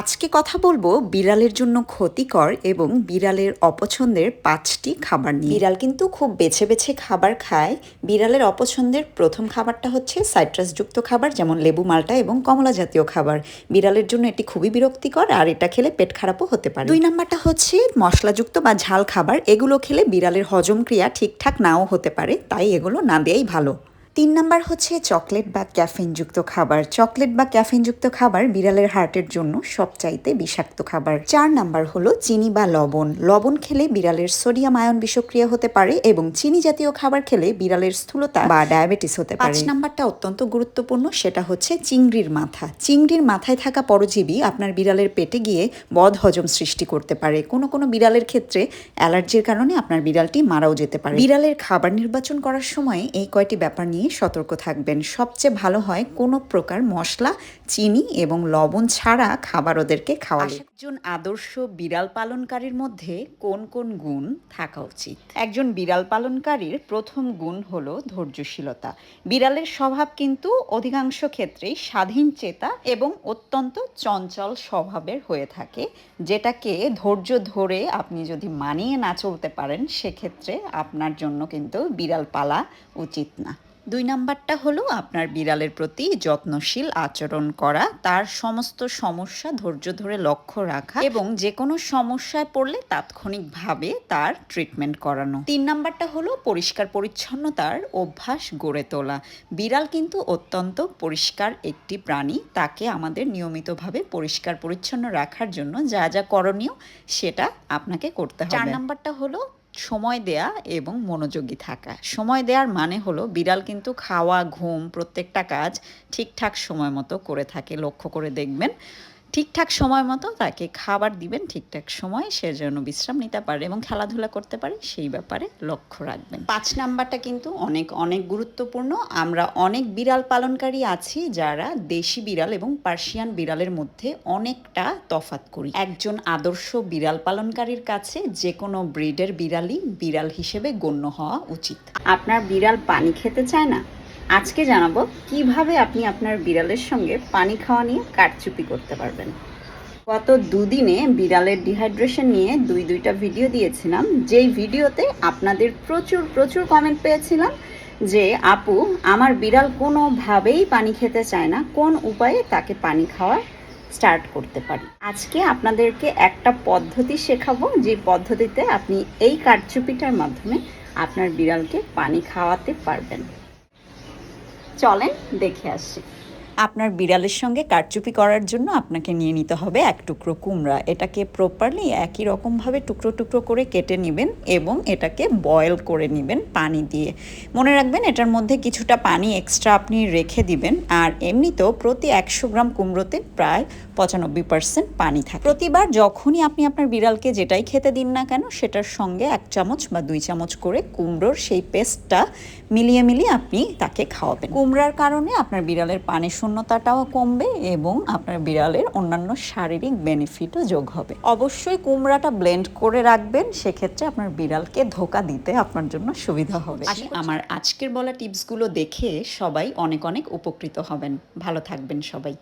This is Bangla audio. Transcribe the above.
আজকে কথা বলব বিড়ালের জন্য ক্ষতিকর এবং বিড়ালের অপছন্দের পাঁচটি খাবার নিয়ে। বিড়াল কিন্তু খুব বেছে বেছে খাবার খায়। বিড়ালের অপছন্দের প্রথম খাবারটা হচ্ছে সাইট্রাসযুক্ত খাবার যেমন লেবু মালটা এবং কমলা জাতীয় খাবার। বিড়ালের জন্য এটি খুবই বিরক্তিকর আর এটা খেলে পেট খারাপও হতে পারে। দুই নাম্বারটা হচ্ছে মশলাযুক্ত বা ঝাল খাবার। এগুলো খেলে বিড়ালের হজম ক্রিয়া ঠিকঠাক নাও হতে পারে তাই এগুলো না দেয়াই ভালো। তিন নাম্বার হচ্ছে চকলেট বা ক্যাফিনযুক্ত খাবার। চকলেট বা ক্যাফিনযুক্ত খাবার বিড়ালের হার্টের জন্য সবচাইতে বিষাক্ত খাবার। চার নাম্বার হলো চিনি বা লবণ। লবণ খেলে বিড়ালের সোডিয়াম আয়ন বিষক্রিয়া হতে পারে এবং চিনি জাতীয় খাবার খেলে বিড়ালের স্থূলতা বা ডায়াবেটিস হতে পারে। পাঁচ নাম্বারটা অত্যন্ত গুরুত্বপূর্ণ সেটা হচ্ছে চিংড়ির মাথা। চিংড়ির মাথায় থাকা পরজীবী আপনার বিড়ালের পেটে গিয়ে বদ হজম সৃষ্টি করতে পারে। কোনো কোনো বিড়ালের ক্ষেত্রে অ্যালার্জির কারণে আপনার বিড়ালটি মারাও যেতে পারে। বিড়ালের খাবার নির্বাচন করার সময় এই কয়টি ব্যাপার নিয়ে সতর্ক থাকবেন। সবচেয়ে ভালো হয় কোনো প্রকার মশলা, চিনি এবং লবণ ছাড়া খাবার ওদেরকে খাওয়ালে। একজন আদর্শ বিড়াল পালনকারীর মধ্যে কোন কোন গুণ থাকা উচিত? একজন বিড়াল পালনকারীর প্রথম গুণ হলো ধৈর্যশীলতা। বিড়ালের স্বভাব কিন্তু অধিকাংশ ক্ষেত্রেই স্বাধীন চেতা এবং অত্যন্ত চঞ্চল স্বভাবের হয়ে থাকে, যেটাকে ধৈর্য ধরে আপনি যদি মানিয়ে না চলতে পারেন, সেক্ষেত্রে আপনার জন্য কিন্তু বিড়াল পালা উচিত না। দুই নাম্বারটা হলো আপনার বিড়ালের প্রতি যত্নশীল আচরণ করা, তার সমস্ত সমস্যা ধৈর্য ধরে লক্ষ্য রাখা এবং যে কোনো সমস্যায় পড়লে তাৎক্ষণিকভাবে তার ট্রিটমেন্ট করানো। তিন নাম্বারটা হলো পরিষ্কার পরিচ্ছন্নতার অভ্যাস গড়ে তোলা। বিড়াল কিন্তু অত্যন্ত পরিষ্কার একটি প্রাণী, তাকে আমাদের নিয়মিতভাবে পরিষ্কার পরিচ্ছন্ন রাখার জন্য যা যা করণীয় সেটা আপনাকে করতে হবে। চার নাম্বারটা হলো সময় দেয়া এবং মনোযোগী থাকা। সময় দেওয়ার মানে হলো বিড়াল কিন্তু খাওয়া, ঘুম প্রত্যেকটা কাজ ঠিকঠাক সময় মতো করে থাকে। লক্ষ্য করে দেখবেন ঠিকঠাক সময় মতো তাকে খাবার দিবেন ঠিকঠাক সময় সে যেন বিশ্রাম নিতে পারে এবং খেলাধুলা করতে পারে সেই ব্যাপারে লক্ষ্য রাখবেন। পাঁচ নাম্বারটা কিন্তু অনেক অনেক গুরুত্বপূর্ণ। আমরা অনেক বিড়াল পালনকারী আছি যারা দেশি বিড়াল এবং পার্সিয়ান বিড়ালের মধ্যে অনেকটা তফাত করি। একজন আদর্শ বিড়াল পালনকারীর কাছে যে কোনো ব্রিডের বিড়ালই বিড়াল হিসেবে গণ্য হওয়া উচিত। আপনার বিড়াল পানি খেতে চায় না? আজকে জানাব কীভাবে আপনি আপনার বিড়ালের সঙ্গে পানি খাওয়া নিয়ে কারচুপি করতে পারবেন। গত দুদিনে বিড়ালের ডিহাইড্রেশন নিয়ে দুই দুইটা ভিডিও দিয়েছিলাম। যেই ভিডিওতে আপনাদের প্রচুর প্রচুর কমেন্ট পেয়েছিলাম যে, আপু, আমার বিড়াল কোনোভাবেই পানি খেতে চায় না। কোন উপায়ে তাকে পানি খাওয়া স্টার্ট করতে পারি? আজকে আপনাদেরকে একটা পদ্ধতি শেখাবো যে পদ্ধতিতে আপনি এই কারচুপিটার মাধ্যমে আপনার বিড়ালকে পানি খাওয়াতে পারবেন। চলেন দেখে আসি। আপনার বিড়ালের সঙ্গে কারচুপি করার জন্য আপনাকে নিয়ে নিতে হবে এক টুকরো কুমড়া। এটাকে প্রপারলি একই রকমভাবে টুকরো টুকরো করে কেটে নেবেন এবং এটাকে বয়েল করে নেবেন পানি দিয়ে। মনে রাখবেন এটার মধ্যে কিছুটা পানি এক্সট্রা আপনি রেখে দিবেন আর এমনিতেও প্রতি একশো গ্রাম কুমড়োতে প্রায় পঁচানব্বই পার্সেন্ট পানি থাকে। প্রতিবার যখনই আপনি আপনার বিড়ালকে যেটাই খেতে দিন না কেন, সেটার সঙ্গে এক চামচ বা দুই চামচ করে কুমড়োর সেই পেস্টটা মিলিয়ে মিলিয়ে আপনি তাকে খাওয়াবেন। কুমড়ার কারণে আপনার বিড়ালের পানি শূন্যতাটাও কমবে এবং আপনার বিড়ালের অন্যান্য শারীরিক বেনিফিটও যোগ হবে। অবশ্যই কুমড়াটা ব্লেন্ড করে রাখবেন সেক্ষেত্রে আপনার বিড়ালকে ধোকা দিতে আপনার জন্য সুবিধা হবে। আমার আজকের বলা টিপসগুলো দেখে সবাই অনেক অনেক উপকৃত হবেন। ভালো থাকবেন সবাই।